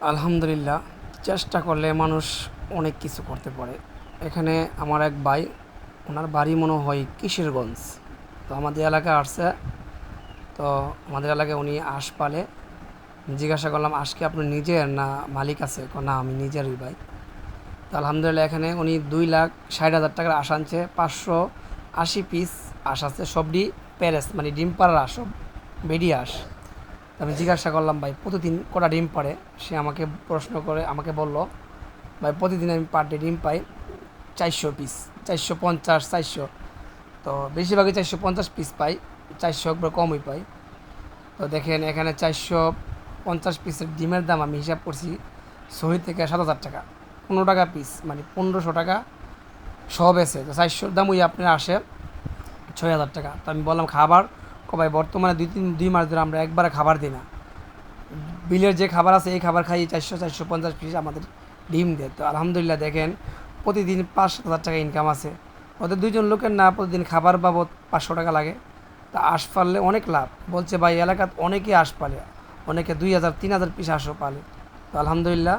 আলহামদুলিল্লাহ, চেষ্টা করলে মানুষ অনেক কিছু করতে পারে। এখানে আমার এক ভাই, ওনার বাড়ি মনে হয় কিশোরগঞ্জ। তো আমাদের এলাকায় আসছে। তো আমাদের এলাকায় উনি আঁশ পালে। জিজ্ঞাসা করলাম আজকে আপনি নিজের না মালিক আছে? না, আমি নিজেরই ভাই। তো আলহামদুলিল্লাহ, এখানে উনি দুই লাখ ষাট হাজার টাকার আশ আনছে। পাঁচশো আশি পিস আশ আছে। সবটি প্যারেস মানে ডিম পাড়ার সব বেডি আশ। আমি জিজ্ঞাসা করলাম, ভাই, প্রতিদিন কটা ডিম পাড়ে? সে আমাকে প্রশ্ন করে, আমাকে বলল, ভাই, প্রতিদিন আমি পার ডে ডিম পাই চারশো পিস চারশো পঞ্চাশ, চারশো। তো বেশিরভাগই চারশো পঞ্চাশ পিস পাই, চারশো একবার কমই পাই। তো দেখেন, এখানে চারশো পঞ্চাশ পিসের ডিমের দাম আমি হিসাব করছি শহীদ থেকে সাত হাজার টাকা। পনেরো টাকা পিস মানে পনেরোশো টাকা সব এসে তো চারশোর দাম ওই আপনার আসে ছয় হাজার টাকা। তো আমি বললাম, খাবার কবাই বর্তমানে দুই তিন, দুই মাস ধরে আমরা একবারে খাবার দিই না। বিলের যে খাবার আছে, এই খাবার খাই চারশো চারশো পঞ্চাশ পিস আমাদের ডিম দেয়। তো আলহামদুলিল্লাহ দেখেন, প্রতিদিন পাঁচ হাজার টাকা ইনকাম আছে। ওদের দুইজন লোকের না প্রতিদিন খাবার বাবদ পাঁচশো টাকা লাগে। তা আশ পারলে অনেক লাভ। বলছে, ভাই, এলাকাত অনেকেই আশ পালে, অনেকে দুই হাজার, তিন হাজার পিস আশও পালে। তো আলহামদুলিল্লাহ